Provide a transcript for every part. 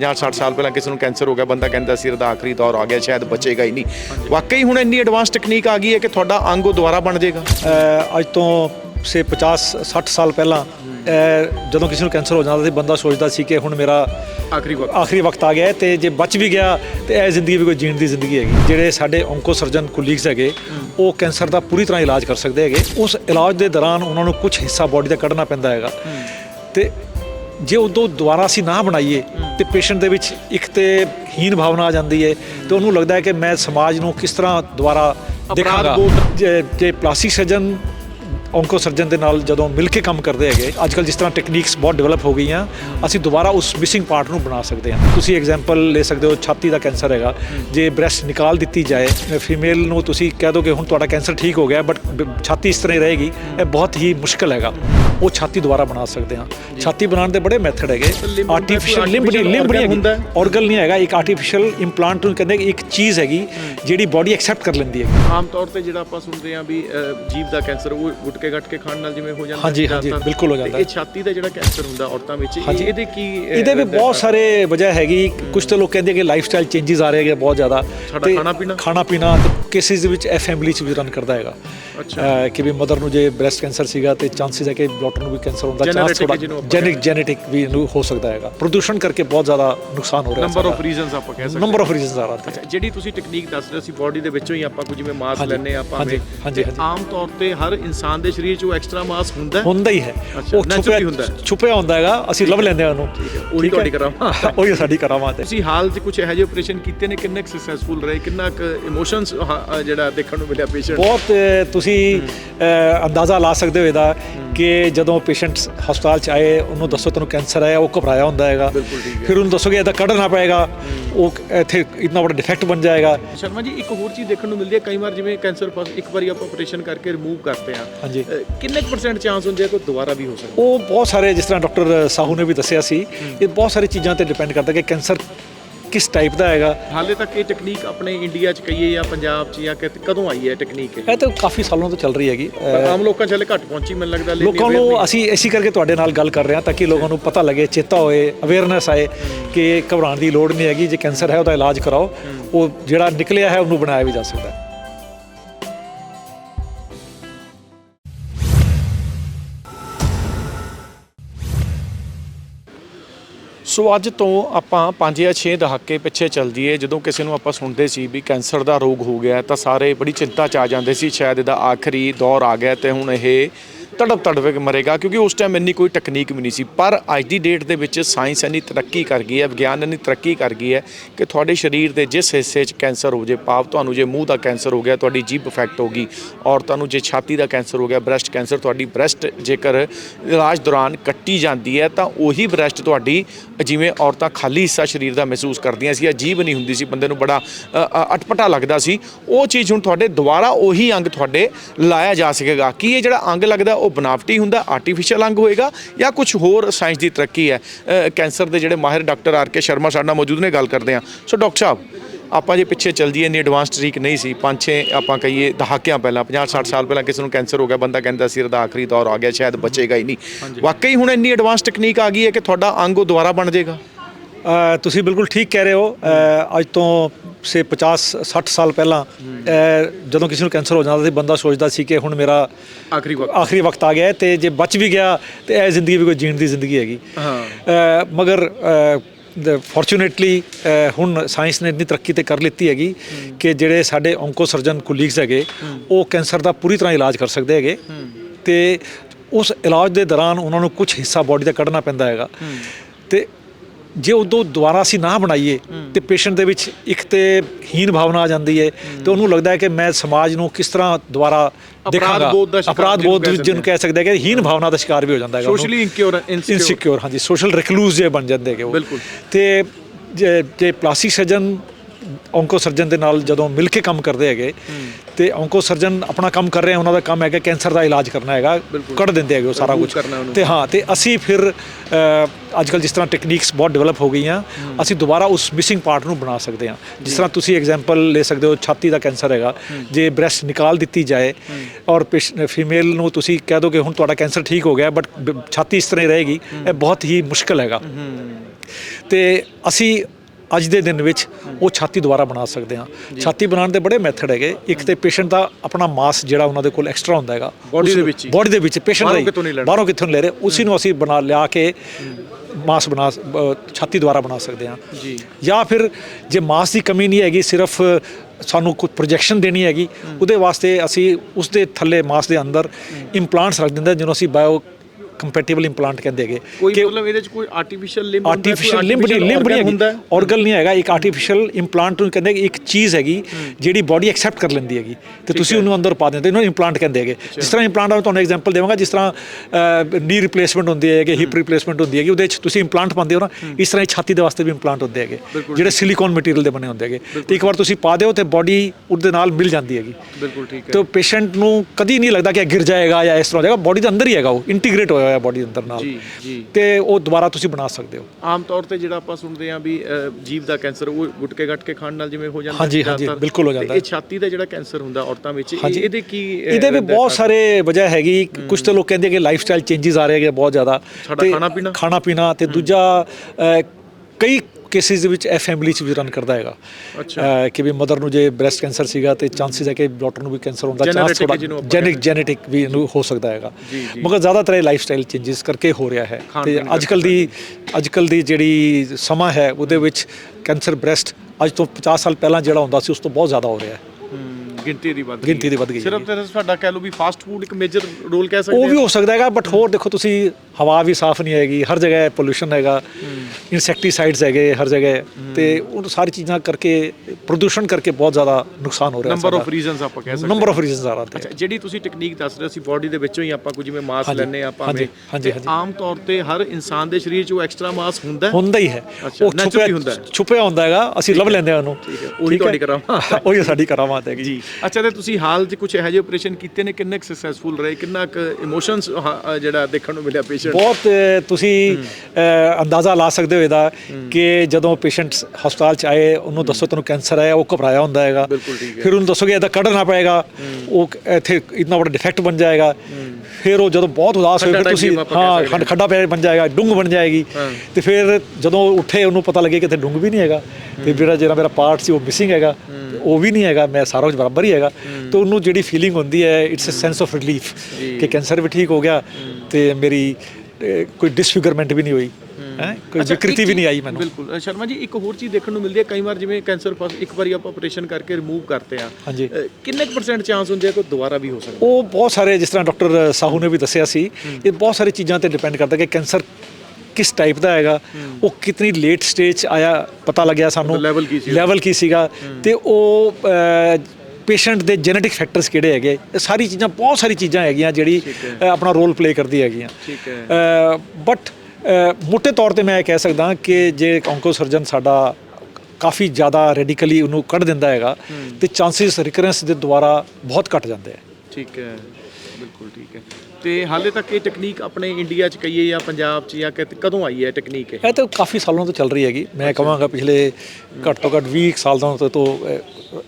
50 60 ਸਾਲ ਪਹਿਲਾਂ ਕਿਸੇ ਨੂੰ ਕੈਂਸਰ ਹੋ ਗਿਆ ਬੰਦਾ ਕਹਿੰਦਾ ਸੀ ਇਹਦਾ ਆਖਰੀ ਦੌਰ ਆ ਗਿਆ ਸ਼ਾਇਦ ਬਚੇਗਾ ਹੀ ਨਹੀਂ। ਵਾਕਈ ਹੁਣ ਇੰਨੀ ਐਡਵਾਂਸ ਟੈਕਨੀਕ ਆ ਗਈ ਹੈ ਕਿ ਤੁਹਾਡਾ ਅੰਗ ਉਹ ਦੁਬਾਰਾ ਬਣ ਜਾਏਗਾ? ਅ, ਅੱਜ ਤੋਂ ਸੇ 50 60 ਸਾਲ ਪਹਿਲਾਂ ਜਦੋਂ ਕਿਸੇ ਨੂੰ ਕੈਂਸਰ ਹੋ ਜਾਂਦਾ ਸੀ ਬੰਦਾ ਸੋਚਦਾ ਸੀ ਕਿ ਹੁਣ ਮੇਰਾ ਆਖਰੀ ਵਕਤ। ਆਖਰੀ ਵਕਤ ਆ ਗਿਆ ਹੈ ਤੇ ਜੇ ਬਚ ਵੀ ਗਿਆ ਤੇ ਇਹ ਜ਼ਿੰਦਗੀ ਵੀ ਕੋਈ ਜੀਣ ਦੀ ਜ਼ਿੰਦਗੀ ਹੈਗੀ। ਜਿਹੜੇ ਸਾਡੇ ਔਂਕੋ ਸਰਜਨ ਕੁਲੀਗਸ ਹੈਗੇ ਉਹ ਕੈਂਸਰ ਦਾ ਪੂਰੀ ਤਰ੍ਹਾਂ ਇਲਾਜ ਕਰ ਸਕਦੇ ਹੈਗੇ। ਉਸ ਇਲਾਜ ਦੇ ਦੌਰਾਨ ਉਹਨਾਂ ਨੂੰ ਕੁਝ ਹਿੱਸਾ ਬਾਡੀ ਦਾ ਕੱਢਣਾ ਪੈਂਦਾ ਹੈਗਾ। ਤੇ ਜੇ ਉਦੋਂ ਦੁਬਾਰਾ ਅਸੀਂ ਨਾ ਬਣਾਈਏ ਤੇ ਪੇਸ਼ੈਂਟ ਦੇ ਵਿੱਚ ਇੱਕ ਤੇ ਹੀਨ ਭਾਵਨਾ ਆ ਜਾਂਦੀ ਹੈ ਤੇ ਉਹਨੂੰ ਲੱਗਦਾ ਹੈ ਕਿ ਮੈਂ ਸਮਾਜ ਨੂੰ ਕਿਸ ਤਰ੍ਹਾਂ ਦੁਬਾਰਾ ਦੇਖਾਂਗਾ। ਜੇ ਪਲਾਸਟਿਕ ਸਰਜਨ ਔਂਕੋ ਸਰਜਨ ਦੇ ਨਾਲ ਜਦੋਂ ਮਿਲ ਕੇ ਕੰਮ ਕਰਦੇ ਹੈਗੇ ਅੱਜ ਕੱਲ ਜਿਸ ਤਰ੍ਹਾਂ ਟੈਕਨੀਕਸ ਬਹੁਤ ਡਿਵੈਲਪ ਹੋ ਗਈਆਂ ਅਸੀਂ ਦੁਬਾਰਾ ਉਸ ਮਿਸਿੰਗ ਪਾਰਟ ਨੂੰ ਬਣਾ ਸਕਦੇ ਹਾਂ। ਤੁਸੀਂ ਐਗਜ਼ਾਮਪਲ ਲੈ ਸਕਦੇ ਹੋ ਛਾਤੀ ਦਾ ਕੈਂਸਰ ਹੈਗਾ। ਜੇ ਬ੍ਰੈਸਟ ਨਿਕਾਲ ਦਿੱਤੀ ਜਾਏ ਫੀਮੇਲ ਨੂੰ ਤੁਸੀਂ ਕਹਿ ਦੋ ਕਿ ਹੁਣ ਤੁਹਾਡਾ ਕੈਂਸਰ ਠੀਕ ਹੋ ਗਿਆ ਬਟ ਛਾਤੀ ਇਸ ਤਰ੍ਹਾਂ ਹੀ ਰਹੇਗੀ। ਇਹ ਬਹੁਤ ਹੀ ਮੁਸ਼ਕਲ ਹੈਗਾ। ਉਹ ਛਾਤੀ ਦੁਬਾਰਾ ਬਣਾ ਸਕਦੇ ਹਾਂ। ਛਾਤੀ ਬਣਾਉਣ ਦੇ ਬੜੇ ਮੈਥਡ ਹੈਗੇ। ਆਰਟੀਫੀਸ਼ੀਅਲ ਕੋਈ ਲਿੰਬ ਨਹੀਂ artificial ਲਿੰਬ ਨਹੀਂ ਹੈਗੀ ਇੱਕ ਆਰਟੀਫੀਸ਼ੀਅਲ ਇੰਪਲਾਂਟ ਨੂੰ ਕਹਿੰਦੇ ਇੱਕ ਚੀਜ਼ ਹੈਗੀ ਜਿਹੜੀ ਬਾਡੀ ਐਕਸੈਪਟ ਕਰ ਲੈਂਦੀ ਹੈ ਆਮ ਤੌਰ ਤੇ ਜਿਹੜਾ ਆਪਾਂ ਸੁਣਦੇ ਆ ਵੀ ਜੀਭ ਦਾ ਕੈਂਸਰ ਉਹ ਗੁਟਕੇ ਗੱਟ ਕੇ ਖਾਣ ਨਾਲ ਜਿਵੇਂ ਹੋ ਜਾਂਦਾ ਹਾਂਜੀ, ਹਾਂਜੀ। ਬਿਲਕੁਲ ਹੋ ਜਾਂਦਾ ਇਹ ਛਾਤੀ ਦਾ ਜਿਹੜਾ ਕੈਂਸਰ ਹੁੰਦਾ ਔਰਤਾਂ ਵਿੱਚ। ਇਹਦੇ ਕੀ ਇਹਦੇ ਵੀ ਬਹੁਤ? ਸਾਰੇ ਵਜ੍ਹਾ ਹੈਗੀ ਕੁਝ ਤਾਂ ਲੋਕ ਕਹਿੰਦੇ ਕਿ ਲਾਈਫ ਸਟਾਈਲ ਚੇਂਜਸ ਆ ਰਹੇ ਹੈਗੇ ਬਹੁਤ ਜ਼ਿਆਦਾ ਸਾਡਾ ਖਾਣਾ ਪੀਣਾ? ਖਾਣਾ ਪੀਣਾ ਤੇ ਕੇਸਿਸ ਦੇ ਵਿੱਚ ਇਹ ਫੈਮਿਲੀ ਚ ਵੀ ਰਨ ਕਰਦਾ ਹੈਗਾ ਕਿ ਵੀ ਮਦਰ ਨੂੰ ਜੇ ਬ੍ਰੈਸਟ ਕੈਂਸਰ ਸੀਗਾ ਤੇ ਚਾਂਸਸ ਹੈ ਕਿ ਡਾਕਟਰ ਨੂੰ ਵੀ ਕੈਂਸਰ ਹੋਣ ਦਾ ਚਾਂਸ ਥੋੜਾ ਜੈਨਿਕ ਜੈਨੇਟਿਕ ਵੀ ਇਹਨੂੰ ਹੋ ਸਕਦਾ ਹੈਗਾ। ਪ੍ਰਦੂਸ਼ਣ ਕਰਕੇ ਬਹੁਤ ਜ਼ਿਆਦਾ ਨੁਕਸਾਨ ਹੋ ਰਿਹਾ ਨੰਬਰ ਆਫ ਰੀਜ਼ਨਸ ਆਪਾਂ ਕਹਿ ਸਕਦੇ ਨੰਬਰ ਆਫ ਰੀਜ਼ਨਸ ਆ ਰਹੇ ਅੱਛਾ ਜਿਹੜੀ ਤੁਸੀਂ ਟੈਕਨੀਕ ਦੱਸ ਰਹੇ ਸੀ ਬਾਡੀ ਦੇ ਵਿੱਚੋਂ ਹੀ ਆਪਾਂ ਕੁਝ ਜਿਵੇਂ ਮਾਸ ਲੈਣੇ ਆਪਾਂ ਹਾਂਜੀ, ਭਾਵੇਂ, ਹਾਂਜੀ, ਤੇ ਹਾਂਜੀ। ਆਮ ਤੌਰ ਤੇ ਹਰ ਇਨਸਾਨ ਦੇ ਸਰੀਰ 'ਚ ਉਹ ਐਕਸਟਰਾ ਮਾਸ ਹੁੰਦਾ? ਹੁੰਦਾ ਹੀ ਹੈ। ਉਹ ਛੁਪਿਆ ਹੁੰਦਾ। ਛੁਪਿਆ ਹੁੰਦਾ ਹੈਗਾ ਅਸੀਂ ਲੱਭ ਲੈਂਦੇ ਹਾਂ ਉਹਨੂੰ। ਉਹੀ? ਤੁਹਾਡੀ ਕਰਾਮਾਤ ਉਹੀ ਸਾਡੀ ਕਰਾਮਾਤ ਹੈ ਤੁਸੀਂ ਹਾਲ 'ਚ ਕੁਝ ਇਹੋ ਜਿਹੇ ਆਪਰੇਸ਼ਨ ਕੀਤੇ ਨੇ? ਕਿੰਨੇ ਸਕਸੈਸਫੁਲ ਰਹੇ? ਕਿੰਨਾ ਕੁ ਇਮੋਸ਼ਨਸ ਜਿਹੜਾ ਦੇਖਣ ਨੂੰ ਮਿਲਿਆ ਪੇਸ਼ੈਂਟ ਬਹੁਤ ਅ, ਤੁਸੀਂ ਅੰਦਾਜ਼ਾ ਲਾ ਸਕਦੇ ਹੋ ਇਹਦਾ ਕਿ ਜਦੋਂ ਪੇਸ਼ੈਂਟ ਹਸਪਤਾਲ ਚ ਆਏ ਉਹਨੂੰ ਦੱਸੋ ਤੁਹਾਨੂੰ ਕੈਂਸਰ ਹੈ ਉਹ ਘਬਰਾਇਆ ਹੁੰਦਾ ਹੈਗਾ। ਫਿਰ ਉਹਨੂੰ ਦੱਸੋਗੇ ਇਹਦਾ ਕੱਢਣਾ ਪਏਗਾ ਉਹ ਇੱਥੇ ਇਤਨਾ ਵੱਡਾ ਡਿਫੈਕਟ ਬਣ ਜਾਏਗਾ ਸ਼ਰਮਾ ਜੀ ਇੱਕ ਹੋਰ ਚੀਜ਼ ਦੇਖਣ ਨੂੰ ਮਿਲਦੀ ਹੈ ਕਈ ਵਾਰ ਜਿਵੇਂ ਕੈਂਸਰ ਪਾਸ ਇੱਕ ਵਾਰੀ ਆਪਾਂ ਆਪਰੇਸ਼ਨ ਕਰਕੇ ਰਿਮੂਵ ਕਰਦੇ ਆ ਹਾਂਜੀ। ਕਿੰਨੇ ਪਰਸੈਂਟ ਚਾਂਸ ਹੁੰਦੇ ਆ ਕਿ ਦੁਬਾਰਾ ਵੀ ਹੋ ਸਕਦਾ ਉਹ ਬਹੁਤ ਸਾਰੇ ਜਿਸ ਤਰ੍ਹਾਂ ਡਾਕਟਰ ਸਾਹੂ ਨੇ ਵੀ ਦੱਸਿਆ ਸੀ ਇਹ ਬਹੁਤ ਸਾਰੀ ਚੀਜ਼ਾਂ ਤੇ ਡਿਪੈਂਡ ਕਰਦਾ ਕਿ ਕੈਂਸਰ ਕਿਸ ਟਾਈਪ ਦਾ ਹੈਗਾ? ਹਾਲੇ ਤੱਕ ਇਹ ਟੈਕਨੀਕ ਆਪਣੇ ਇੰਡੀਆ 'ਚ ਕਹੀਏ ਜਾਂ ਪੰਜਾਬ 'ਚ ਜਾਂ ਕਿਤੇ- ਕਦੋਂ ਆਈ ਹੈ ਟੈਕਨੀਕ ਇਹ? ਇਹ ਤਾਂ ਕਾਫੀ ਸਾਲਾਂ ਤੋਂ ਚੱਲ ਰਹੀ ਹੈਗੀ। ਪਰ ਆਮ ਲੋਕਾਂ 'ਚ ਹਲੇ ਘੱਟ ਪਹੁੰਚੀ ਮੈਨੂੰ ਲੱਗਦਾ ਹਲੇ ਲੋਕਾਂ ਨੂੰ। ਅਸੀਂ ਇਸੇ ਕਰਕੇ ਤੁਹਾਡੇ ਨਾਲ ਗੱਲ ਕਰ ਰਹੇ ਹਾਂ ਤਾਂ ਕਿ ਲੋਕਾਂ ਨੂੰ ਪਤਾ ਲੱਗੇ ਚੇਤਾ ਹੋਏ ਅਵੇਅਰਨੈਸ ਆਏ ਕਿ ਘਬਰਾਉਣ ਦੀ ਲੋੜ ਨਹੀਂ ਹੈਗੀ ਜੇ ਕੈਂਸਰ ਹੈ ਉਹਦਾ ਇਲਾਜ ਕਰਾਓ। ਉਹ ਜਿਹੜਾ ਨਿਕਲਿਆ ਹੈ ਉਹਨੂੰ ਬਣਾਇਆ ਵੀ ਜਾ ਸਕਦਾ ਹੈ। ਸੋ ਅੱਜ ਤੋਂ ਆਪਾਂ 5 ਜਾਂ 6 ਦਹਾਕੇ ਪਿੱਛੇ ਚੱਲ ਜਾਈਏ ਜਦੋਂ ਕਿਸੇ ਨੂੰ ਆਪਾਂ ਸੁਣਦੇ ਸੀ ਵੀ ਕੈਂਸਰ ਦਾ ਰੋਗ ਹੋ ਗਿਆ ਤਾਂ ਸਾਰੇ ਬੜੀ ਚਿੰਤਾ ਚ ਆ ਜਾਂਦੇ ਸੀ, ਸ਼ਾਇਦ ਇਹਦਾ ਆਖਰੀ ਦੌਰ ਆ ਗਿਆ ਤੇ ਹੁਣ ਇਹ ਤੜਪ ਤੜਪ ਕੇ ਮਰੇਗਾ, ਕਿਉਂਕਿ ਉਸ ਟਾਈਮ ਇੰਨੀ ਕੋਈ ਤਕਨੀਕ ਵੀ ਨਹੀਂ ਸੀ। ਪਰ ਅੱਜ ਦੀ ਡੇਟ ਦੇ ਵਿੱਚ ਸਾਇੰਸ ਇੰਨੀ ਤਰੱਕੀ ਕਰ ਗਈ ਹੈ, ਵਿਗਿਆਨ ਇੰਨੀ ਤਰੱਕੀ ਕਰ ਗਈ ਹੈ ਕਿ ਤੁਹਾਡੇ ਸਰੀਰ ਦੇ ਜਿਸ ਹਿੱਸੇ 'ਚ ਕੈਂਸਰ ਹੋ ਜੇ, ਭਾਵ ਤੁਹਾਨੂੰ ਜੇ ਮੂੰਹ ਦਾ ਕੈਂਸਰ ਹੋ ਗਿਆ, ਤੁਹਾਡੀ ਜੀਭ ਇਫੈਕਟ ਹੋ ਗਈ, ਔਰਤਾਂ ਨੂੰ ਜੇ ਛਾਤੀ ਦਾ ਕੈਂਸਰ ਹੋ ਗਿਆ ਬ੍ਰੈਸਟ ਕੈਂਸਰ ਤੁਹਾਡੀ ਬ੍ਰੈਸਟ ਜੇਕਰ ਇਲਾਜ ਦੌਰਾਨ ਕੱਟੀ ਜਾਂਦੀ ਹੈ, ਤਾਂ ਉਹੀ ਬ੍ਰੈਸਟ ਤੁਹਾਡੀ, ਜਿਵੇਂ ਔਰਤਾਂ ਖਾਲੀ ਹਿੱਸਾ ਸਰੀਰ ਦਾ ਮਹਿਸੂਸ ਕਰਦੀਆਂ ਸੀ ਅਜੀਬ ਨਹੀਂ ਹੁੰਦੀ ਸੀ, ਬੰਦੇ ਨੂੰ ਬੜਾ ਅਟਪਟਾ ਲੱਗਦਾ ਸੀ, ਉਹ ਚੀਜ਼ ਹੁਣ ਤੁਹਾਡੇ ਦੁਬਾਰਾ ਉਹੀ ਅੰਗ ਤੁਹਾਡੇ ਲਾਇਆ ਜਾ ਸਕੇਗਾ। ਕਿ ਇਹ ਜਿਹੜਾ ਅੰਗ ਲੱਗਦਾ, ਉਹ ਬਨਾਵਟੀ ਹੁੰਦਾ ਆਰਟੀਫੀਸ਼ੀਅਲ ਅੰਗ ਹੋਏਗਾ ਜਾਂ ਕੁਝ ਹੋਰ ਸਾਇੰਸ ਦੀ ਤਰੱਕੀ ਹੈ। ਕੈਂਸਰ ਦੇ ਜਿਹੜੇ ਮਾਹਿਰ ਡਾਕਟਰ ਆਰ ਕੇ ਸ਼ਰਮਾ ਸਾਡੇ ਨਾਲ ਮੌਜੂਦ ਨੇ ਗੱਲ ਕਰਦੇ ਆ ਸੋ ਡਾਕਟਰ ਸਾਹਿਬ ਆਪਾਂ ਜੇ ਪਿੱਛੇ ਚੱਲ ਜੀਏ ਇੰਨੀ ਐਡਵਾਂਸ ਤਰੀਕ ਨਹੀਂ ਸੀ ਪੰਜ ਛੇ ਆਪਾਂ ਕਹੀਏ ਦਹਾਕਿਆਂ ਪਹਿਲਾਂ 50 60 ਸਾਲ ਪਹਿਲਾਂ ਕਿਸੇ ਨੂੰ ਕੈਂਸਰ ਹੋ ਗਿਆ ਬੰਦਾ ਕਹਿੰਦਾ ਸੀ ਇਹਦਾ ਆਖਰੀ ਦੌਰ ਆ ਗਿਆ ਸ਼ਾਇਦ ਬਚੇਗਾ ਹੀ ਨਹੀਂ। ਵਾਕਈ ਹੁਣ ਇੰਨੀ ਐਡਵਾਂਸ ਟੈਕਨੀਕ ਆ ਗਈ ਹੈ ਕਿ ਤੁਹਾਡਾ ਅੰਗ ਉਹ ਦੁਬਾਰਾ ਬਣ ਜਾਏਗਾ? ਤੁਸੀਂ ਬਿਲਕੁਲ ਠੀਕ ਕਹਿ ਰਹੇ ਹੋ। ਅੱਜ ਤੋਂ ਸੇ 50 60 ਸਾਲ ਪਹਿਲਾਂ ਜਦੋਂ ਕਿਸੇ ਨੂੰ ਕੈਂਸਰ ਹੋ ਜਾਂਦਾ ਸੀ ਬੰਦਾ ਸੋਚਦਾ ਸੀ ਕਿ ਹੁਣ ਮੇਰਾ ਆਖਰੀ ਵਕਤ। ਆਖਰੀ ਵਕਤ ਆ ਗਿਆ ਹੈ ਤੇ ਜੇ ਬਚ ਵੀ ਗਿਆ ਤੇ ਇਹ ਜ਼ਿੰਦਗੀ ਵੀ ਕੋਈ ਜੀਣ ਦੀ ਜ਼ਿੰਦਗੀ ਹੈਗੀ। ਹਾਂ। ਮਗਰ ਫੋਰਚੂਨੇਟਲੀ ਹੁਣ ਸਾਇੰਸ ਨੇ ਇੰਨੀ ਤਰੱਕੀ ਤੇ ਕਰ ਲਿੱਤੀ ਹੈਗੀ ਕਿ ਜਿਹੜੇ ਸਾਡੇ ਔਂਕੋ ਸਰਜਨ ਕੁਲੀਗਸ ਹੈਗੇ ਉਹ ਕੈਂਸਰ ਦਾ ਪੂਰੀ ਤਰ੍ਹਾਂ ਇਲਾਜ ਕਰ ਸਕਦੇ ਹੈਗੇ। ਤੇ ਉਸ ਇਲਾਜ ਦੇ ਦੌਰਾਨ ਉਹਨਾਂ ਨੂੰ ਕੁਝ ਹਿੱਸਾ ਬਾਡੀ ਦਾ ਕੱਢਣਾ ਪੈਂਦਾ ਹੈਗਾ। ਤੇ ਜੇ ਉਦੋਂ ਦੁਬਾਰਾ ਅਸੀਂ ਨਾ ਬਣਾਈਏ ਤੇ ਪੇਸ਼ੈਂਟ ਦੇ ਵਿੱਚ ਇੱਕ ਤੇ ਹੀਨ ਭਾਵਨਾ ਆ ਜਾਂਦੀ ਹੈ ਤੇ ਉਹਨੂੰ ਲੱਗਦਾ ਹੈ ਕਿ ਮੈਂ ਸਮਾਜ ਨੂੰ ਕਿਸ ਤਰ੍ਹਾਂ ਦੁਬਾਰਾ ਦੇਖਾਂਗਾ। ਅਪਰਾਧ ਬੋਧ ਜਿਹਨੂੰ ਕਹਿ ਸਕਦੇ ਹਾਂ ਕਿ ਹੀਨ ਭਾਵਨਾ ਦਾ ਸ਼ਿਕਾਰ ਵੀ ਹੋ ਜਾਂਦਾ ਹੈਗਾ ਉਹਨੂੰ। ਸੋਸ਼ਲੀ ਇਨਕਿਉਰ ਇਨਸਿਕਿਉਰ ਹਾਂਜੀ ਸੋਸ਼ਲ ਰਿਕਲੂਜ਼ ਜੇ ਬਣ ਜਾਂਦੇ ਹੈਗੇ ਉਹ। ਤੇ ਜੇ ਜੇ ਪਲਾਸਟਿਕ ਸਰਜਨ ਔਂਕੋ ਸਰਜਨ ਦੇ ਨਾਲ ਜਦੋਂ ਮਿਲ ਕੇ ਕੰਮ ਕਰਦੇ ਹੈਗੇ ਤੇ ਔਂਕੋ ਸਰਜਨ ਆਪਣਾ ਕੰਮ ਕਰ ਰਹੇ ਉਹਨਾਂ ਦਾ ਕੰਮ ਹੈਗਾ ਕੈਂਸਰ ਦਾ ਇਲਾਜ ਕਰਨਾ ਹੈਗਾ ਕੱਢ ਦਿੰਦੇ ਹੈਗੇ ਉਹ ਸਾਰਾ ਕੁਝ। ਤੇ ਹਾਂ ਤੇ ਅਸੀਂ ਫਿਰ ਅੱਜ ਕੱਲ ਜਿਸ ਤਰ੍ਹਾਂ ਟੈਕਨੀਕਸ ਬਹੁਤ ਡਿਵੈਲਪ ਹੋ ਗਈਆਂ ਅਸੀਂ ਦੁਬਾਰਾ ਉਸ ਮਿਸਿੰਗ ਪਾਰਟ ਨੂੰ ਬਣਾ ਸਕਦੇ ਹਾਂ। ਜਿਸ ਤਰ੍ਹਾਂ ਤੁਸੀਂ ਐਗਜ਼ਾਮਪਲ ਲੈ ਸਕਦੇ ਹੋ ਛਾਤੀ ਦਾ ਕੈਂਸਰ ਹੈਗਾ ਜੇ ਬ੍ਰੈਸਟ ਨਿਕਾਲ ਦਿੱਤੀ ਜਾਏ ਔਰ ਫੀਮੇਲ ਨੂੰ ਤੁਸੀਂ ਕਹਿ ਦੋ ਕਿ ਹੁਣ ਤੁਹਾਡਾ ਕੈਂਸਰ ਠੀਕ ਹੋ ਗਿਆ ਬਟ ਛਾਤੀ ਇਸ ਤਰ੍ਹਾਂ ਹੀ ਰਹੇਗੀ ਇਹ ਬਹੁਤ ਹੀ ਮੁਸ਼ਕਲ ਹੈਗਾ। ਤੇ ਅਸੀਂ ਅੱਜ ਦੇ ਦਿਨ ਵਿੱਚ ਉਹ ਛਾਤੀ ਦੁਬਾਰਾ ਬਣਾ ਸਕਦੇ ਹਾਂ। ਛਾਤੀ ਬਣਾਉਣ ਦੇ ਬੜੇ ਮੈਥਡ ਹੈਗੇ। ਇੱਕ ਤੇ ਪੇਸ਼ੈਂਟ ਦਾ ਆਪਣਾ ਮਾਸ ਜਿਹੜਾ ਉਹਨਾਂ ਦੇ ਕੋਲ ਐਕਸਟਰਾ ਹੁੰਦਾ ਹੈਗਾ Body ਦੇ ਵਿੱਚ। ਬੋਡੀ ਦੇ ਵਿੱਚ ਪੇਸ਼ੈਂਟ ਦਾ। ਬਾਹਰੋਂ ਕਿੱਥੋਂ ਲੈ ਰਹੇ। ਉਸੇ ਨੂੰ ਅਸੀਂ ਬਣਾ ਲਿਆ ਕੇ ਮਾਸ ਬਣਾ ਛਾਤੀ ਦੁਆਰਾ ਬਣਾ ਸਕਦੇ ਹਾਂ। ਜੀ। ਜਾਂ ਫਿਰ ਜੇ ਮਾਸ ਦੀ ਕਮੀ ਨਹੀਂ ਹੈਗੀ ਸਿਰਫ ਸਾਨੂੰ ਕੋਈ ਪ੍ਰੋਜੈਕਸ਼ਨ ਦੇਣੀ ਹੈਗੀ ਉਹਦੇ ਵਾਸਤੇ ਅਸੀਂ ਉਸ ਦੇ ਥੱਲੇ ਮਾਸ ਦੇ ਅੰਦਰ ਇੰਪਲਾਂਟਸ ਰੱਖ ਦਿੰਦੇ ਜਿਹਨੂੰ ਅਸੀਂ ਬਾਇਓ ਕੰਪੈਟੀਬਲ ਇੰਪਲਾਂਟ ਕਹਿੰਦੇ ਹੈਗੇ। ਕੋਈ ਮਤਲਬ ਇਹਦੇ ਚ ਕੋਈ ਆਰਟੀਫੀਸ਼ੀਅਲ ਲਿੰਬ ਆਰਟੀਫੀਸ਼ੀਅਲ ਲਿੰਬ ਨਹੀਂ ਲਿੰਬ ਨਹੀਂ ਹੁੰਦਾ? ਹੈਗੀ ਆਰਗਨ ਨਹੀਂ ਹੈਗਾ ਇੱਕ ਆਰਟੀਫੀਸ਼ੀਅਲ ਇੰਪਲਾਂਟ ਨੂੰ ਕਹਿੰਦੇ ਇੱਕ ਚੀਜ਼ ਹੈਗੀ ਜਿਹੜੀ ਬਾਡੀ ਐਕਸੈਪਟ ਕਰ ਲੈਂਦੀ ਹੈਗੀ। ਤੇ ਤੁਸੀਂ ਉਹਨੂੰ ਅੰਦਰ ਪਾ ਦਿੰਦੇ ਇਹਨੂੰ ਇੰਪਲਾਂਟ ਕਹਿੰਦੇ ਹੈਗੇ। ਜਿਸ ਤਰ੍ਹਾਂ ਇੰਪਲਾਂਟ ਮੈਂ ਤੁਹਾਨੂੰ ਐਗਜ਼ਾਮਪਲ ਦੇਵਾਂਗਾ ਜਿਸ ਤਰ੍ਹਾਂ ਨੀ ਰਿਪਲੇਸਮੈਂਟ ਹੁੰਦੀ ਹੈ ਕਿ ਹਿਪ ਰਿਪਲੇਸਮੈਂਟ ਹੁੰਦੀ ਹੈਗੀ ਉਹਦੇ ਵਿੱਚ ਤੁਸੀਂ ਇੰਪਲਾਂਟ ਪਾਉਂਦੇ ਹੋ ਨਾ ਇਸ ਤਰ੍ਹਾਂ ਹੀ ਛਾਤੀ ਦੇ ਵਾਸਤੇ ਵੀ ਇੰਪਲਾਂਟ ਹੁੰਦੇ ਹੈਗੇ ਜਿਹੜੇ ਸਿਲੀਕਨ ਮਟੀਰੀਅਲ ਦੇ ਬਣੇ ਹੁੰਦੇ ਹੈਗੇ। ਤੇ ਇੱਕ ਵਾਰ ਤੁਸੀਂ ਪਾ ਦਿਓ ਤੇ ਬਾਡੀ ਉਹਦੇ ਨਾਲ ਮਿਲ ਜਾਂਦੀ ਹੈਗੀ। ਬਿਲਕੁਲ ਠੀਕ ਹੈ। ਤੇ ਪੇਸ਼ੈਂਟ ਨੂੰ ਕਦੀ ਨਹੀਂ ਲੱਗਦਾ ਕਿ ਇਹ ਗਿਰ ਜਾਏਗਾ ਜਾਂ ਇਸ ਤਰ੍ਹਾਂ ਹੋ ਜਾਏਗਾ ਬਾਡੀ ਦੇ ਅੰਦਰ ਹੀ ਹੈਗਾ ਉਹ ਇੰਟੀਗ੍ਰੇਟ ਹੋਇਆ ਹੋਇਆ ਬਾਡੀ ਅੰਦਰ ਨਾਲ ਜੀ ਜੀ ਤੇ ਉਹ ਦੁਬਾਰਾ ਤੁਸੀਂ ਬਣਾ ਸਕਦੇ ਹੋ ਆਮ ਤੌਰ ਤੇ ਜਿਹੜਾ ਆਪਾਂ ਸੁਣਦੇ ਆਂ ਵੀ ਜੀਭ ਦਾ ਕੈਂਸਰ ਉਹ ਗੁਟਕੇ ਗੱਟ ਕੇ ਖਾਣ ਨਾਲ ਜਿਵੇਂ ਹੋ ਜਾਂਦਾ ਹਾਂਜੀ, ਹਾਂਜੀ। ਬਿਲਕੁਲ ਹੋ ਜਾਂਦਾ ਇਹ ਛਾਤੀ ਦਾ ਜਿਹੜਾ ਕੈਂਸਰ ਹੁੰਦਾ ਔਰਤਾਂ ਵਿੱਚ। ਇਹਦੇ ਕੀ ਇਹਦੇ ਵੀ ਬਹੁਤ? ਸਾਰੇ ਵਜ੍ਹਾ ਹੈਗੀ ਕੁਝ ਤਾਂ ਲੋਕ ਕਹਿੰਦੇ ਕਿ ਲਾਈਫ ਸਟਾਈਲ ਚੇਂਜਸ ਆ ਰਹੇ ਹੈਗੇ ਬਹੁਤ ਜ਼ਿਆਦਾ ਸਾਡਾ ਖਾਣਾ ਪੀਣਾ? ਖਾਣਾ ਪੀਣਾ ਤੇ ਦੂਜਾ ਕਈ ਕੇਸਿਸ ਦੇ ਵਿੱਚ ਇਹ ਫੈਮਿਲੀ ਚ ਵੀ ਰਨ ਕਰਦਾ ਹੈਗਾ। ਅੱਛਾ। ਕਿ ਵੀ ਮਦਰ ਨੂੰ ਜੇ ਬ੍ਰੈਸਟ ਕੈਂਸਰ ਸੀਗਾ ਤੇ ਚਾਂਸਸ ਹੈ ਕਿ ਡਾਕਟਰ ਨੂੰ ਵੀ ਕੈਂਸਰ ਹੁੰਦਾ ਚਾਂਸ Genetic ਥੋੜਾ ਜੈਨਿਕ ਜੈਨੇਟਿਕ ਵੀ ਇਹਨੂੰ ਹੋ ਸਕਦਾ ਹੈਗਾ। ਮਗਰ ਜ਼ਿਆਦਾਤਰ ਇਹ ਲਾਈਫ ਸਟਾਈਲ ਚੇਂਜਸ ਕਰਕੇ ਹੋ ਰਿਹਾ ਹੈ। ਤੇ ਪੀਣ ਅੱਜ ਕੱਲ ਦੀ ਅੱਜ ਕੱਲ ਦੀ ਜਿਹੜੀ ਸਮਾਂ ਹੈ ਉਹਦੇ ਵਿੱਚ ਕੈਂਸਰ ਬ੍ਰੈਸਟ ਅੱਜ ਤੋਂ 50 ਸਾਲ ਪਹਿਲਾਂ ਜਿਹੜਾ ਹੁੰਦਾ ਸੀ ਉਸ ਤੋਂ ਬਹੁਤ ਜ਼ਿਆਦਾ ਹੋ ਰਿਹਾ ਹੈ। ਗਿਣਤੀ ਦੀ ਵੱਧ ਗਿਣਤੀ ਦੀ ਵੱਧ ਗਈ ਸਿਰਫ ਤੇ ਸਾਡਾ ਕਹਿ ਲਓ ਵੀ ਫਾਸਟ ਫੂਡ ਇੱਕ ਮੇਜਰ ਰੋਲ ਕਹਿ ਸਕਦੇ ਉਹ ਵੀ ਹਾਂ। ਸਕਦਾ ਹੈਗਾ ਬਟ ਹੋਰ ਦੇਖੋ ਤੁਸੀਂ ਹਵਾ ਵੀ ਸਾਫ਼ ਨਹੀਂ ਹੈਗੀ ਹਰ ਜਗ੍ਹਾ ਪੋਲੂਸ਼ਨ ਹੈਗਾ ਇਨਸੈਕਟੀਸਾਈਡਸ ਹੈਗੇ ਹਰ ਜਗ੍ਹਾ ਤੇ ਉਹ ਸਾਰੀ ਚੀਜ਼ਾਂ ਕਰਕੇ ਪ੍ਰਦੂਸ਼ਣ ਕਰਕੇ ਬਹੁਤ ਜ਼ਿਆਦਾ ਨੁਕਸਾਨ ਹੋ ਰਿਹਾ ਨੰਬਰ ਆਫ ਰੀਜ਼ਨਸ ਆਪਾਂ ਕਹਿ ਸਕਦੇ ਨੰਬਰ ਆਫ ਰੀਜ਼ਨਸ ਆ ਰਹੇ ਅੱਛਾ ਜਿਹੜੀ ਤੁਸੀਂ ਟੈਕਨੀਕ ਦੱਸ ਰਹੇ ਸੀ ਬਾਡੀ ਦੇ ਵਿੱਚੋਂ ਹੀ ਆਪਾਂ ਕੁਝ ਜਿਵੇਂ ਮਾਸ ਲੈਣੇ ਆਪਾਂ ਹਾਂਜੀ, ਹਾਂਜੀ। ਆਮ ਤੌਰ ਤੇ ਹਰ ਇਨਸਾਨ ਦੇ ਸਰੀਰ 'ਚ ਉਹ ਐਕਸਟਰਾ ਮਾਸ ਹੁੰਦਾ? ਹੁੰਦਾ ਹੀ ਹੈ। ਉਹ ਛੁਪਿਆ ਹੁੰਦਾ। ਛੁਪਿਆ ਹੁੰਦਾ ਹੈਗਾ ਅਸੀਂ ਲੱਭ ਲੈਂਦੇ ਹਾਂ ਉਹਨੂੰ। ਠੀਕ ਹੈ, ਉਹੀ? ਤੁਹਾਡੀ ਕਰਾਮਾਤ ਉਹੀ ਸਾਡੀ ਕਰਾਮਾਤ ਹੈਗੀ। ਜੀ। ਅੱਛਾ ਤੇ ਤੁਸੀਂ ਹਾਲ 'ਚ ਕੁਝ ਇਹੋ ਜਿਹੇ ਆਪਰੇਸ਼ਨ ਕੀਤੇ ਨੇ? ਕਿੰਨੇ ਸਕਸੈਸਫੁਲ ਰਹੇ? ਕਿੰਨਾ ਕੁ ਇਮੋਸ਼ਨਸ ਜਿਹੜਾ ਦੇਖਣ ਨੂੰ ਮਿਲਿਆ ਪੇਸ਼ੈਂਟ ਬਹੁਤ ਤੁਸੀਂ ਅੰਦਾਜ਼ਾ ਲਾ ਸਕਦੇ ਹੋ ਇਹਦਾ ਕਿ ਜਦੋਂ ਪੇਸ਼ੈਂਟ ਹਸਪਤਾਲ ਚ ਆਏ ਉਹਨੂੰ ਦੱਸੋ ਤੈਨੂੰ ਕੈਂਸਰ ਹੈ ਉਹ ਘਬਰਾਇਆ ਹੁੰਦਾ ਹੈਗਾ। ਫਿਰ ਉਹਨੂੰ ਦੱਸੋਗੇ ਇਹਦਾ ਕੱਢਣਾ ਪਏਗਾ। ਉਹ ਇੱਥੇ ਇਤਨਾ ਵੱਡਾ ਡਿਫੈਕਟ ਬਣ ਜਾਏਗਾ। ਫਿਰ ਉਹ ਜਦੋਂ ਬਹੁਤ ਉਦਾਸ ਹੋਏ ਫਿਰ ਤੁਸੀਂ ਹਾਂ ਖੱਡ- ਖੱਡਾ ਪਿਆ ਬਣ ਜਾਏਗਾ ਡੁੰਗ ਬਣ ਜਾਏਗੀ। ਤੇ ਫਿਰ ਜਦੋਂ ਉੱਠੇ ਉਹਨੂੰ ਪਤਾ ਲੱਗੇ ਕਿ ਇੱਥੇ ਡੁੰਗ ਵੀ ਨਹੀਂ ਹੈਗਾ। ਤੇ ਜਿਹੜਾ ਜਿਹੜਾ ਮੇਰਾ ਪਾਰਟ ਸੀ ਉਹ ਮਿਸਿੰਗ ਹੈਗਾ। ਉਹ ਵੀ ਨਹੀਂ ਹੈਗਾ ਮੈਂ ਸਾਰਾ ਕੁਝ ਬਰਾਬਰ ਹੀ ਹੈਗਾ। ਤੇ ਉਹਨੂੰ ਜਿਹੜੀ ਫੀਲਿੰਗ ਹੁੰਦੀ ਹੈ it's a sense of relief ਕਿ ਕੈਂਸਰ ਵੀ ਠੀਕ ਹੋ ਗਿਆ ਤੇ ਮੇਰੀ ਕੋਈ ਡਿਸਫਿਗਰਮੈਂਟ ਵੀ ਨਹੀਂ ਹੋਈ। ਹੈ। ਕੋਈ ਵਿਕ੍ਰਿਤੀ ਵੀ ਨਹੀਂ ਆਈ ਮੈਨੂੰ। ਬਿਲਕੁਲ ਸ਼ਰਮਾ ਜੀ ਇੱਕ ਹੋਰ ਚੀਜ਼ ਦੇਖਣ ਨੂੰ ਮਿਲਦੀ ਹੈ ਕਈ ਵਾਰ ਜਿਵੇਂ ਕੈਂਸਰ ਫਸ ਇੱਕ ਵਾਰੀ ਆਪਾਂ ਆਪਰੇਸ਼ਨ ਕਰਕੇ ਰਿਮੂਵ ਕਰਤੇ ਆ ਕਿੰਨੇ ਕੁ ਪਰਸੈਂਟ ਚਾਂਸ ਹੁੰਦੇ ਆ ਕਿ ਦੁਬਾਰਾ ਵੀ ਹੋ ਸਕਦਾ? ਉਹ ਬਹੁਤ ਸਾਰੇ ਜਿਸ ਤਰ੍ਹਾਂ ਡਾਕਟਰ ਸਾਹੂ ਨੇ ਵੀ ਦੱਸਿਆ ਸੀ ਇਹ ਬਹੁਤ ਸਾਰੀ ਚੀਜ਼ਾਂ ਤੇ ਡਿਪੈਂਡ ਕਰਦਾ ਕਿ ਕੈਂਸਰ ਕਿਸ ਟਾਈਪ ਦਾ ਹੈਗਾ ਉਹ ਕਿਤਨੀ ਲੇਟ ਸਟੇਜ ਆਇਆ ਪਤਾ ਲੱਗਿਆ ਸਾਨੂੰ। ਕੀ ਸੀ? ਲੈਵਲ ਕੀ ਸੀਗਾ? ਤੇ ਉਹ ਪੇਸ਼ੈਂਟ ਦੇ ਜੈਨੇਟਿਕ ਫੈਕਟਰਸ ਕਿਹੜੇ ਹੈਗੇ? ਇਹ ਸਾਰੀ ਚੀਜ਼ਾਂ ਬਹੁਤ ਸਾਰੀ ਚੀਜ਼ਾਂ ਹੈਗੀਆਂ ਜਿਹੜੀ ਆਪਣਾ ਰੋਲ ਪਲੇ ਕਰਦੀ ਹੈਗੀਆਂ। ਠੀਕ ਹੈ। ਬਟ ਮੋٹے ਤੌਰ ਤੇ ਮੈਂ ਇਹ ਕਹਿ ਸਕਦਾ ਕਿ ਜੇ ਔਂਕੋ ਸਰਜਨ ਸਾਡਾ ਕਾਫੀ ਜ਼ਿਆਦਾ ਰੈਡੀਕਲੀ ਉਹਨੂੰ ਕੱਢ ਦਿੰਦਾ ਹੈਗਾ ਤੇ ਚਾਂਸਸ ਰਿਕਰੈਂਸ ਦੇ ਦੁਆਰਾ ਬਹੁਤ ਘਟ ਜਾਂਦੇ ਆ। ਠੀਕ ਹੈ। ਬਿਲਕੁਲ ਠੀਕ ਹੈ। ਤੇ ਹਾਲੇ ਤੱਕ ਇਹ ਟੈਕਨੀਕ ਆਪਣੇ ਇੰਡੀਆ 'ਚ ਕਹੀਏ ਜਾਂ ਪੰਜਾਬ 'ਚ ਜਾਂ ਕਿਤੇ- ਕਦੋਂ ਆਈ ਹੈ ਟੈਕਨੀਕ ਇਹ? ਇਹ ਤਾਂ ਕਾਫੀ ਸਾਲਾਂ ਤੋਂ ਚੱਲ ਰਹੀ ਹੈਗੀ। ਮੈਂ ਕਹਾਂਗਾ ਪਿਛਲੇ ਘੱਟ ਤੋਂ ਘੱਟ 20 ਸਾਲ ਤੋਂ ਤੋਂ ਅਹ,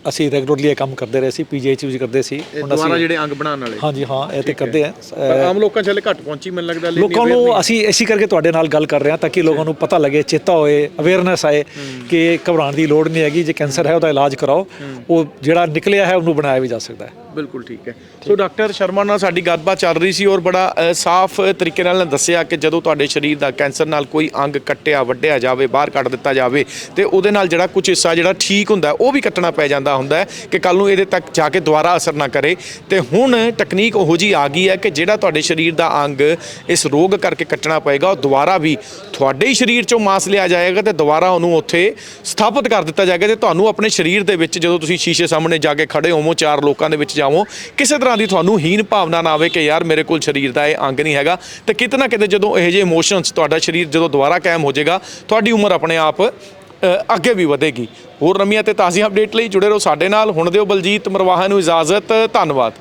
ਅਸੀਂ ਰੈਗੂਲਰਲੀ ਇਹ ਕੰਮ ਕਰਦੇ ਰਹੇ ਸੀ ਪੀਜੀਆਈ ਚ ਵੀ ਕਰਦੇ ਸੀ। ਇਹ ਦੁਬਾਰਾ ਜਿਹੜੇ ਅੰਗ ਬਣਾਉਣ ਵਾਲੇ। ਹਾਂਜੀ ਹਾਂ ਇਹ ਤੇ ਕਰਦੇ ਆ। ਪਰ ਆਮ ਲੋਕਾਂ 'ਚ ਹਲੇ ਘੱਟ ਪਹੁੰਚੀ ਮੈਨੂੰ ਲੱਗਦਾ ਹਲੇ ਲੋਕਾਂ ਨੂੰ ਅਸੀਂ ਇਸੇ ਕਰਕੇ ਤੁਹਾਡੇ ਨਾਲ ਗੱਲ ਕਰ ਰਹੇ ਹਾਂ ਤਾਂ ਕਿ ਲੋਕਾਂ ਨੂੰ ਪਤਾ ਲੱਗੇ ਚੇਤਾ ਹੋਏ ਅਵੇਅਰਨੈਸ ਆਏ ਕਿ ਘਬਰਾਉਣ ਦੀ ਲੋੜ ਨਹੀਂ ਹੈਗੀ ਜੇ ਕੈਂਸਰ ਹੈ ਉਹਦਾ ਇਲਾਜ ਕਰਾਓ। ਉਹ ਜਿਹੜਾ ਨਿਕਲਿਆ ਹੈ ਉਹਨੂੰ ਬਣਾਇਆ ਵੀ ਜਾ ਸਕਦਾ ਹੈ। ਬਿਲਕੁਲ ਠੀਕ ਹੈ। ਸੋ ਡਾਕਟਰ ਸ਼ਰਮਾ ਨਾਲ ਸਾਡੀ ਗੱਲਬਾਤ ਚੱਲ ਰਹੀ ਸੀ ਔਰ ਬੜਾ ਸਾਫ਼ ਤਰੀਕੇ ਨਾਲ ਦੱਸਿਆ ਕਿ ਜਦੋਂ ਤੁਹਾਡੇ ਸਰੀਰ ਦਾ ਕੈਂਸਰ ਨਾਲ ਕੋਈ ਅੰਗ ਕੱਟਿਆ, ਵੱਢਿਆ ਜਾਵੇ, ਬਾਹਰ ਕੱਢ ਦਿੱਤਾ ਜਾਵੇ ਤੇ ਉਹਦੇ ਨਾਲ ਜਿਹੜਾ ਕੁਝ ਹਿੱਸਾ ਜਿਹੜਾ ਠੀਕ ਹੁੰਦਾ ਉਹ ਵੀ ਕੱਟਣਾ ਪੈ ਜਾਂਦਾ ਹੁੰਦਾ ਹੈ ਕਿ ਕੱਲ ਨੂੰ ਇਹਦੇ ਤੱਕ ਜਾ ਕੇ ਦੁਬਾਰਾ ਅਸਰ ਨਾ ਕਰੇ। ਤੇ ਹੁਣ ਤਕਨੀਕ ਉਹੋ ਜੀ ਆ ਗਈ ਹੈ ਕਿ ਜਿਹੜਾ ਤੁਹਾਡੇ ਸਰੀਰ ਦਾ ਅੰਗ ਇਸ ਰੋਗ ਕਰਕੇ ਕੱਟਣਾ ਪਏਗਾ, ਉਹ ਦੁਬਾਰਾ ਵੀ ਤੁਹਾਡੇ ਹੀ ਸਰੀਰ ਚੋਂ ਮਾਸ ਲਿਆ ਜਾਏਗਾ ਤੇ ਦੁਬਾਰਾ ਉਹਨੂੰ ਉੱਥੇ ਸਥਾਪਿਤ ਕਰ ਦਿੱਤਾ ਜਾਏਗਾ ਤੇ ਤੁਹਾਨੂੰ ਆਪਣੇ ਸਰੀਰ ਦੇ ਵਿੱਚ ਜਦੋਂ ਤੁਸੀਂ ਸ਼ੀਸ਼ੇ ਸਾਹਮਣੇ ਜਾ ਕੇ ਖੜੇ ਹੋਵੋ, ਚਾਰ ਲੋਕਾਂ ਦੇ ਵਿੱਚ ਜਾਵੋ। ਕਿਸੇ ਤਰ੍ਹਾਂ ਦੀ ਤੁਹਾਨੂੰ ਹੀਨ ਭਾਵਨਾ ਨਾ ਆਵੇ ਕਿ ਯਾਰ ਮੇਰੇ ਕੋਲ ਸਰੀਰ ਦਾ ਇਹ ਅੰਗ ਨਹੀਂ ਹੈਗਾ, ਤੇ ਕਿਤੇ ਨਾ ਕਿਤੇ ਜਦੋਂ ਇਹੋ ਜਿਹੇ ਇਮੋਸ਼ਨਸ ਤੁਹਾਡਾ ਸਰੀਰ ਜਦੋਂ ਦੁਬਾਰਾ ਕਾਇਮ ਹੋ ਜਾਏਗਾ, ਤੁਹਾਡੀ ਉਮਰ ਆਪਣੇ ਆਪ ਅੱਗੇ ਵੀ ਵਧੇਗੀ। ਹੋਰ ਨਵੀਆਂ ਤੇ ਤਾਜ਼ੀਆਂ ਅਪਡੇਟ ਲਈ ਜੁੜੇ ਰਹੋ ਸਾਡੇ ਨਾਲ। ਹੁਣ ਦਿਓ ਬਲਜੀਤ ਮਰਵਾਹਾ ਨੂੰ ਇਜਾਜ਼ਤ। ਧੰਨਵਾਦ।